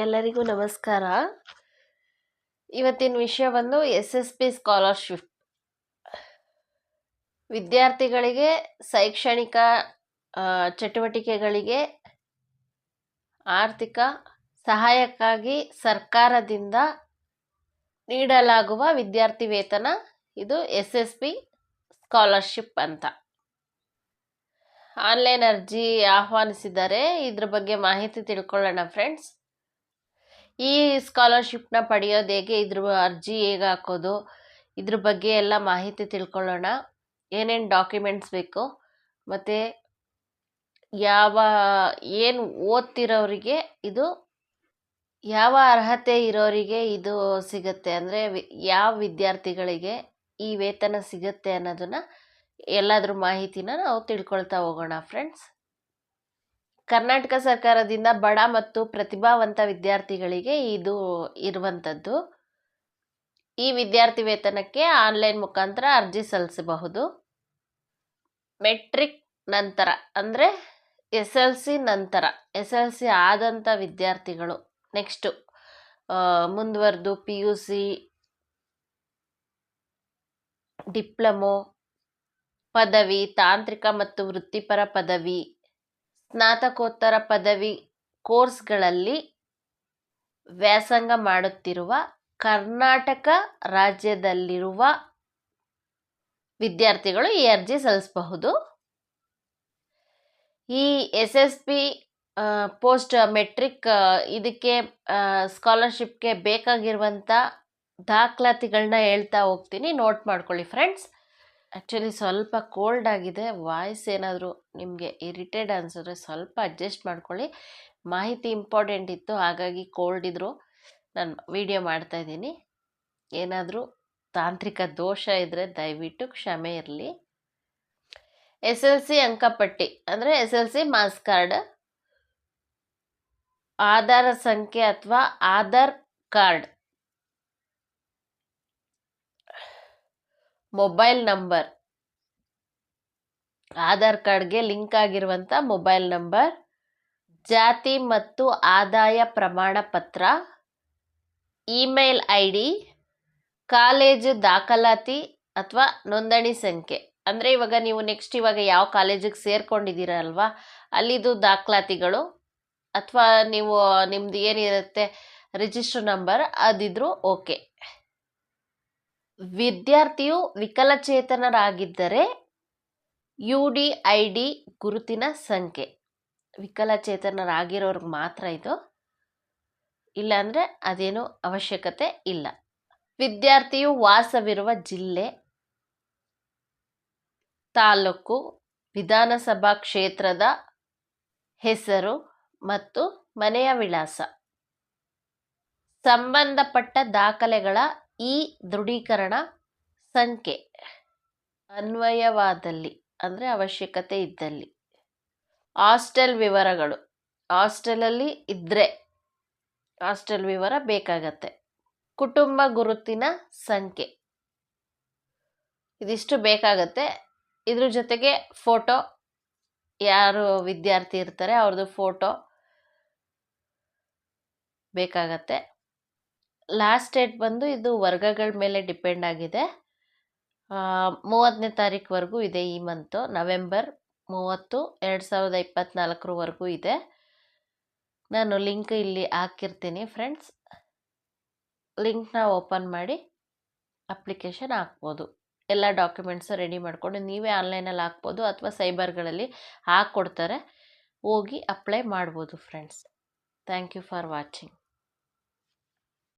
ಎಲ್ಲರಿಗೂ ನಮಸ್ಕಾರ. ಇವತ್ತಿನ ವಿಷಯ ಬಂದು ಎಸ್ ಎಸ್ ಪಿ ಸ್ಕಾಲರ್ಶಿಪ್. ವಿದ್ಯಾರ್ಥಿಗಳಿಗೆ ಶೈಕ್ಷಣಿಕ ಚಟುವಟಿಕೆಗಳಿಗೆ ಆರ್ಥಿಕ ಸಹಾಯಕ್ಕಾಗಿ ಸರ್ಕಾರದಿಂದ ನೀಡಲಾಗುವ ವಿದ್ಯಾರ್ಥಿ ವೇತನ ಇದು ಎಸ್ ಎಸ್ ಪಿ ಸ್ಕಾಲರ್ಶಿಪ್ ಅಂತ. ಆನ್ಲೈನ್ ಅರ್ಜಿ ಆಹ್ವಾನಿಸಿದ್ದಾರೆ ಇದ್ರ ಬಗ್ಗೆ ಮಾಹಿತಿ ತಿಳ್ಕೊಳ್ಳೋಣ ಫ್ರೆಂಡ್ಸ್. ಈ ಸ್ಕಾಲರ್ಶಿಪ್ನ ಪಡೆಯೋದು ಹೇಗೆ? ಇದ್ರ ಅರ್ಜಿ ಹೇಗೆ ಹಾಕೋದು? ಇದ್ರ ಬಗ್ಗೆ ಎಲ್ಲ ಮಾಹಿತಿ ತಿಳ್ಕೊಳ್ಳೋಣ. ಏನೇನು ಡಾಕ್ಯುಮೆಂಟ್ಸ್ ಬೇಕು? ಮತ್ತು ಯಾವ, ಏನು ಓದ್ತಿರೋರಿಗೆ ಇದು, ಯಾವ ಅರ್ಹತೆ ಇರೋರಿಗೆ ಇದು ಸಿಗುತ್ತೆ? ಅಂದರೆ ಯಾವ ವಿದ್ಯಾರ್ಥಿಗಳಿಗೆ ಈ ವೇತನ ಸಿಗುತ್ತೆ ಅನ್ನೋದನ್ನು ಎಲ್ಲಾದರೂ ಮಾಹಿತಿನ ನಾವು ತಿಳ್ಕೊಳ್ತಾ ಹೋಗೋಣ ಫ್ರೆಂಡ್ಸ್ ಕರ್ನಾಟಕ ಸರ್ಕಾರದಿಂದ ಬಡ ಮತ್ತು ಪ್ರತಿಭಾವಂತ ವಿದ್ಯಾರ್ಥಿಗಳಿಗೆ ಇದು ಇರುವಂಥದ್ದು. ಈ ವಿದ್ಯಾರ್ಥಿ ವೇತನಕ್ಕೆ ಆನ್ಲೈನ್ ಮುಖಾಂತರ ಅರ್ಜಿ ಸಲ್ಲಿಸಬಹುದು. ಮೆಟ್ರಿಕ್ ನಂತರ, ಅಂದರೆ ಎಸ್ ಎಲ್ ಸಿ ನಂತರ, ಎಸ್ ಎಲ್ ಸಿ ಆದಂಥ ವಿದ್ಯಾರ್ಥಿಗಳು. ನೆಕ್ಸ್ಟು ಮುಂದುವರೆದು ಪಿ ಯು ಸಿ, ಡಿಪ್ಲೊಮೊ, ಪದವಿ, ತಾಂತ್ರಿಕ ಮತ್ತು ವೃತ್ತಿಪರ ಪದವಿ. ಸ್ನಾತಕೋತ್ತರ ಪದವಿ ಕೋರ್ಸ್ಗಳಲ್ಲಿ ವ್ಯಾಸಂಗ ಮಾಡುತ್ತಿರುವ ಕರ್ನಾಟಕ ರಾಜ್ಯದಲ್ಲಿರುವ ವಿದ್ಯಾರ್ಥಿಗಳು ಈ ಅರ್ಜಿ ಸಲ್ಲಿಸಬಹುದು. ಈ S S P post matric ಇದಕ್ಕೆ ಸ್ಕಾಲರ್ಶಿಪ್ಗೆ ಬೇಕಾಗಿರುವಂಥ ದಾಖಲಾತಿಗಳನ್ನ ಹೇಳ್ತಾ ಹೋಗ್ತೀನಿ. ನೋಟ್ ಮಾಡ್ಕೊಳ್ಳಿ ಫ್ರೆಂಡ್ಸ್. ಆ್ಯಕ್ಚುಲಿ ಸ್ವಲ್ಪ ಕೋಲ್ಡ್ ಆಗಿದೆ. ವಾಯ್ಸ್ ಏನಾದರೂ ನಿಮಗೆ ಇರಿಟೇಡ್ ಅನಿಸಿದ್ರೆ ಸ್ವಲ್ಪ ಅಡ್ಜಸ್ಟ್ ಮಾಡ್ಕೊಳ್ಳಿ. ಮಾಹಿತಿ ಇಂಪಾರ್ಟೆಂಟ್ ಇತ್ತು, ಹಾಗಾಗಿ ಕೋಲ್ಡ್ ಇದ್ದರೂ ನಾನು ವಿಡಿಯೋ ಮಾಡ್ತಾಯಿದ್ದೀನಿ ಏನಾದರೂ ತಾಂತ್ರಿಕ ದೋಷ ಇದ್ದರೆ ದಯವಿಟ್ಟು ಕ್ಷಮೆ ಇರಲಿ. ಎಸ್ ಎಲ್ ಸಿ ಅಂಕಪಟ್ಟಿ, ಅಂದರೆ S L C marks card Aadhaar ಸಂಖ್ಯೆ ಅಥವಾ Aadhaar card mobile number. Aadhaar ಕಾರ್ಡ್ಗೆ ಲಿಂಕ್ ಆಗಿರುವಂಥ ಮೊಬೈಲ್ ನಂಬರ್. ಜಾತಿ ಮತ್ತು ಆದಾಯ ಪ್ರಮಾಣ ಪತ್ರ. ಇಮೇಲ್ ಐ ಡಿ ಕಾಲೇಜು ದಾಖಲಾತಿ ಅಥವಾ ನೋಂದಣಿ ಸಂಖ್ಯೆ. ಅಂದರೆ ಇವಾಗ ನೀವು ನೆಕ್ಸ್ಟ್ ಇವಾಗ ಯಾವ ಕಾಲೇಜಿಗೆ ಸೇರ್ಕೊಂಡಿದ್ದೀರಲ್ವಾ ಅಲ್ಲಿದು ದಾಖಲಾತಿಗಳು ಅಥವಾ ನೀವು ನಿಮ್ಮದು ಏನಿರುತ್ತೆ, ರಿಜಿಸ್ಟರ್ ನಂಬರ್ ಅದಿದ್ದರೂ ಓಕೆ. ವಿದ್ಯಾರ್ಥಿಯು ವಿಕಲಚೇತನರಾಗಿದ್ದರೆ ಯು ಡಿ ಐ ಡಿ ಗುರುತಿನ ಸಂಖ್ಯೆ. ವಿಕಲಚೇತನರಾಗಿರೋರ್ಗೆ ಮಾತ್ರ ಇದು. ಇಲ್ಲಾಂದರೆ ಅದೇನು ಅವಶ್ಯಕತೆ ಇಲ್ಲ. ವಿದ್ಯಾರ್ಥಿಯು ವಾಸವಿರುವ ಜಿಲ್ಲೆ, ತಾಲೂಕು, ವಿಧಾನಸಭಾ ಕ್ಷೇತ್ರದ ಹೆಸರು ಮತ್ತು ಮನೆಯ ವಿಳಾಸ. ಸಂಬಂಧಪಟ್ಟ ದಾಖಲೆಗಳ ಈ ದೃಢೀಕರಣ ಸಂಖ್ಯೆ ಅನ್ವಯವಾದಲ್ಲಿ, ಅಂದರೆ ಅವಶ್ಯಕತೆ ಇದ್ದಲ್ಲಿ. ಹಾಸ್ಟೆಲ್ ವಿವರಗಳು. ಹಾಸ್ಟೆಲಲ್ಲಿ ಇದ್ದರೆ ಹಾಸ್ಟೆಲ್ ವಿವರ ಬೇಕಾಗತ್ತೆ. ಕುಟುಂಬ ಗುರುತಿನ ಸಂಖ್ಯೆ. ಇದಿಷ್ಟು ಬೇಕಾಗತ್ತೆ. ಇದ್ರ ಜೊತೆಗೆ ಫೋಟೋ. ಯಾರು ವಿದ್ಯಾರ್ಥಿ ಇರ್ತಾರೆ ಅವ್ರದ್ದು ಫೋಟೋ ಬೇಕಾಗತ್ತೆ. ಲಾಸ್ಟ್ ಡೇಟ್ ಬಂದು ಇದು ವರ್ಗಗಳ ಮೇಲೆ ಡಿಪೆಂಡ್ ಆಗಿದೆ. ಮೂವತ್ತನೇ ತಾರೀಕುವರೆಗೂ ಇದೆ ಈ ಮಂತು ನವೆಂಬರ್ ಮೂವತ್ತು, ಎರಡು ಸಾವಿರದ ಇಪ್ಪತ್ತ್ನಾಲ್ಕರವರೆಗೂ ಇದೆ. ನಾನು ಲಿಂಕ್ ಇಲ್ಲಿ ಹಾಕಿರ್ತೀನಿ ಫ್ರೆಂಡ್ಸ್ ಲಿಂಕ್ನ ಓಪನ್ ಮಾಡಿ ಅಪ್ಲಿಕೇಶನ್ ಹಾಕ್ಬೋದು. ಎಲ್ಲ ಡಾಕ್ಯುಮೆಂಟ್ಸು ರೆಡಿ ಮಾಡಿಕೊಂಡು ನೀವೇ ಆನ್ಲೈನಲ್ಲಿ ಹಾಕ್ಬೋದು ಅಥವಾ ಸೈಬರ್ಗಳಲ್ಲಿ ಹಾಕ್ಕೊಡ್ತಾರೆ. ಹೋಗಿ ಅಪ್ಲೈ ಮಾಡ್ಬೋದು friends thank you for watching